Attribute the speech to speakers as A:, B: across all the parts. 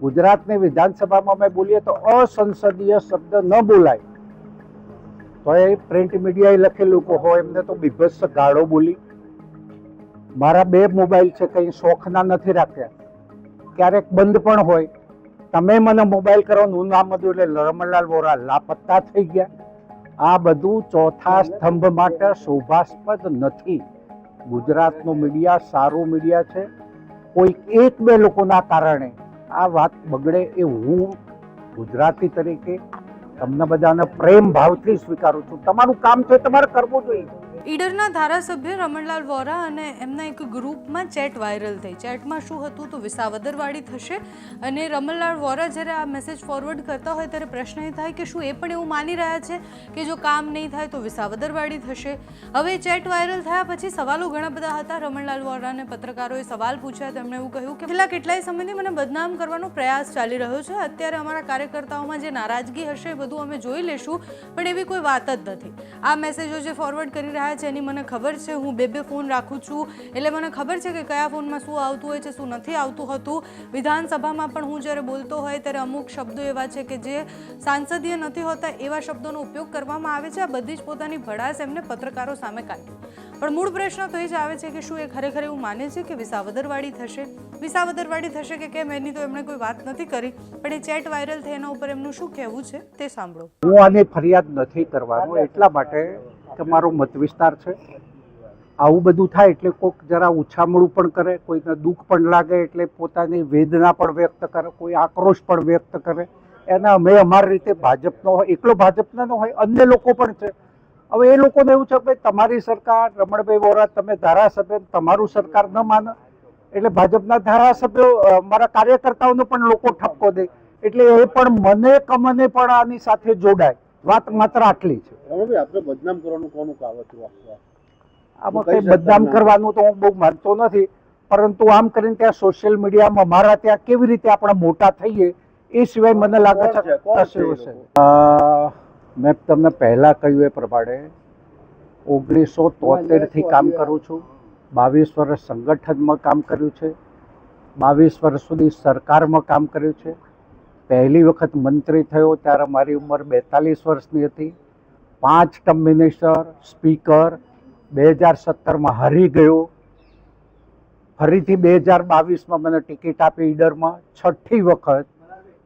A: ગુજરાતની વિધાનસભામાં અમે બોલીએ તો અસંસદીય શબ્દ ન બોલાય. તો એ પ્રિન્ટ મીડિયાએ લખેલું કે હોય એમને તો બીભત્સ ગાળો બોલી. મારા બે મોબાઈલ છે, કંઈ શોખના નથી રાખ્યા. ક્યારેક બંધ પણ હોય. તમે મને મોબાઈલ કરો, હું નામ હતું એટલે રમણલાલ વોરા લાપત્તા થઈ ગયા. આ બધું ચોથા સ્તંભ માટે શોભાસ્પદ નથી. ગુજરાતનું મીડિયા સારું મીડિયા છે. કોઈ એક બે લોકોના કારણે. આ વાત બગડે એ હું ગુજરાતી તરીકે તમને બધાને પ્રેમ ભાવથી સ્વીકારું છું. તમારું કામ છે તમારે કરવું જોઈએ.
B: ઈડરના ધારાસભ્ય રમણલાલ વોરા અને એમના એક ગ્રુપમાં ચેટ વાયરલ થઈ. ચેટમાં શું હતું તો વિસાવદરવાળી થશે અને રમણલાલ વોરા જ્યારે આ મેસેજ ફોરવર્ડ કરતા હોય ત્યારે પ્રશ્ન એ થાય કે શું એ પણ એવું માની રહ્યા છે કે જો કામ નહીં થાય તો વિસાવદરવાળી થશે? હવે ચેટ વાયરલ થયા પછી સવાલો ઘણા બધા હતા. રમણલાલ વોરાને પત્રકારોએ સવાલ પૂછ્યા. તેમણે એવું કહ્યું કે છેલ્લા કેટલાય સમયથી મને બદનામ કરવાનો પ્રયાસ ચાલી રહ્યો છે. અત્યારે અમારા કાર્યકર્તાઓમાં જે નારાજગી હશે બધું અમે જોઈ લેશું, પણ એવી કોઈ વાત જ નથી. આ મેસેજો જે ફોરવર્ડ કરી રહ્યા છે, એની મને ખબર છે. હું બે બે ફોન રાખું છું. એટલે મને ખબર છે કે કયા ફોનમાં શું આવતું હોય છે, શું નથી આવતું હતું. વિધાનસભામાં પણ હું જ્યારે બોલતો હોય ત્યારે અમુક શબ્દો એવા છે કે જે સાંસદીય નથી હોતા, એવા શબ્દોનો ઉપયોગ કરવામાં આવે છે. આ બધી જ પોતાની ભડાસ એમને પત્રકારો સામે કાઢી. પણ મૂળ પ્રશ્ન તો એ જ આવે છે કે શું એ ખરેખર એવું માને છે કે વિસાવદરવાળી થશે? વિસાવદરવાળી થશે કે કેમ? એની તો એમણે કોઈ વાત નથી કરી. પણ એ ચેટ વાયરલ થઈ એના ઉપર એમનું શું કહેવું છે તે સાંભળો.
A: હું આની ફરિયાદ નથી કરવાનો, એટલા માટે કે મારો મત વિસ્તાર છે. આવું બધું થાય એટલે કોઈક જરા ઉછામણું પણ કરે, કોઈને દુઃખ પણ લાગે એટલે પોતાની વેદના પણ વ્યક્ત કરે, કોઈ આક્રોશ પણ વ્યક્ત કરે. એના અમે અમારી રીતે ભાજપનો હોય, એકલો ભાજપનો ન હોય, અન્ય લોકો પણ છે. હવે એ લોકોને એવું છે કે ભાઈ તમારી સરકાર રમણભાઈ વોરા તમે ધારાસભ્ય તમારું સરકાર ન માને. એટલે ભાજપના ધારાસભ્યો મારા કાર્યકર્તાઓને પણ લોકો ઠપકો દે. એટલે એ પણ મને કમને પણ આની સાથે જોડાય. વાત માત્ર આટલી છે.
C: રમણભાઈ આપણે બદનામ કરવાનું કોનું કાવતરું?
A: આમાં
C: કઈ
A: બદનામ કરવાનું તો હું બહુ માનતો નથી. પરંતુ આમ કરીને ત્યાં સોશિયલ મીડિયામાં મારા ત્યાં કેવી રીતે આપણે મોટા થઈએ એ સિવાય મને લાગે છે
C: છે? છે
A: મેં તમને પહેલાં કહ્યું એ પ્રમાણે ઓગણીસો તોતેરથી કામ કરું છું. બાવીસ વર્ષ સંગઠનમાં કામ કર્યું છે. બાવીસ વર્ષ સુધી સરકારમાં કામ કર્યું છે. પહેલી વખત મંત્રી થયો ત્યારે મારી ઉંમર બેતાલીસ વર્ષની હતી. પાંચ ટર્મ મિનિસ્ટર સ્પીકર બે હજાર સત્તરમાં હારી ગયો. ફરીથી બે હજાર બાવીસમાં મને ટિકિટ આપી ઈડરમાં. છઠ્ઠી વખત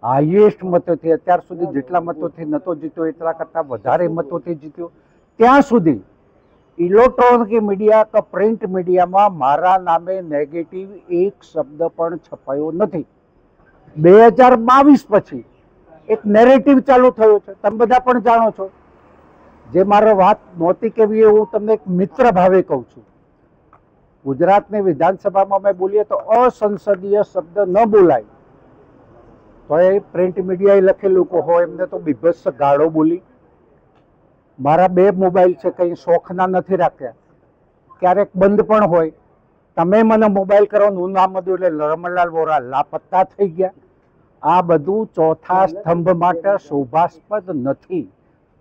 A: હાઈએસ્ટ મતોથી અત્યાર સુધી જેટલા મતોથી નહોતો જીત્યો, એટલા કરતાં વધારે મતોથી જીત્યો. ત્યાં સુધી ઇલેક્ટ્રોનિક મીડિયા કે પ્રિન્ટ મીડિયામાં મારા નામે નેગેટિવ એક શબ્દ પણ છપાયો નથી. બે હજાર બાવીસ પછી એક નેરેટિવ ચાલુ થયો છે. તમે બધા પણ જાણો છો. જે મારો વાત નહોતી કેવી એ હું તમને એક મિત્ર ભાવે કહું છું. ગુજરાતની વિધાનસભામાં અમે બોલીએ તો અસંસદીય શબ્દ ન બોલાય. તો એ પ્રિન્ટ મીડિયાએ લખેલું કે હોય એમને તો બીભત્સ ગાળો બોલી. મારા બે મોબાઈલ છે, કંઈ શોખના નથી રાખ્યા. ક્યારેક બંધ પણ હોય. તમે મને મોબાઈલ કરો, હું નામ હતું એટલે રમણલાલ વોરા લાપત્તા થઈ ગયા. આ બધું ચોથા સ્તંભ માટે શોભાસ્પદ નથી.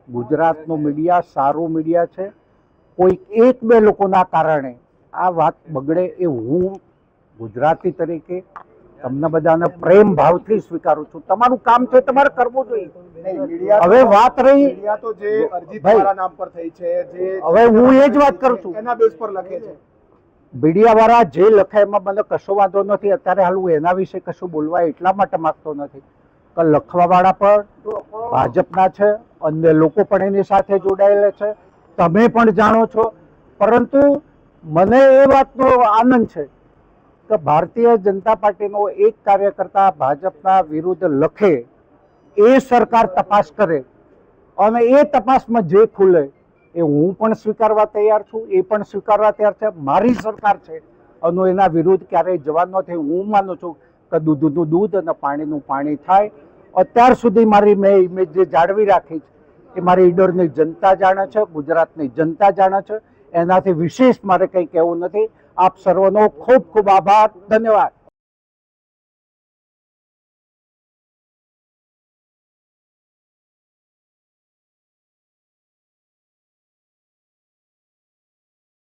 A: ગુજરાતનું મીડિયા સારું મીડિયા છે. કોઈ એક બે લોકોના કારણે આ વાત બગડે એ હું ગુજરાતી તરીકે તમને બધાને પ્રેમ ભાવથી સ્વીકારું છું. તમારું કામ છે તમારે કરવું જોઈએ. હવે વાત રહી
C: તો જે અરજી તમારા નામ પર થઈ છે જે
A: હવે હું એ જ વાત કરું છું.
C: એના બેઝ પર લખે છે.
A: મીડિયાવાળા જે લખે એમાં મને કશો વાંધો નથી. અત્યારે હાલ હું એના વિશે કશું બોલવા એટલા માટે માંગતો નથી. કે લખવાવાળા પણ ભાજપના છે અન્ય લોકો પણ એની સાથે જોડાયેલા છે. તમે પણ જાણો છો. પરંતુ મને એ વાતનો આનંદ છે કે ભારતીય જનતા પાર્ટીનો એક કાર્યકર્તા ભાજપના વિરુદ્ધ લખે એ સરકાર તપાસ કરે અને એ તપાસમાં જે ખુલે એ હું પણ સ્વીકારવા તૈયાર છું, એ પણ સ્વીકારવા તૈયાર છે, મારી સરકાર છે. અને એના વિરુદ્ધ ક્યારેય જવાન નથી હું માનું છું કે દૂધનું દૂધ અને પાણીનું પાણી થાય. અત્યાર સુધી મારી મેં ઇમેજ જે જાળવી રાખી છે, એ મારી ઈડરની જનતા જાણે છે, ગુજરાતની જનતા જાણે છે. એનાથી વિશેષ મારે કંઈ કહેવું નથી. આપ સર્વનો ખૂબ ખૂબ આભાર. ધન્યવાદ.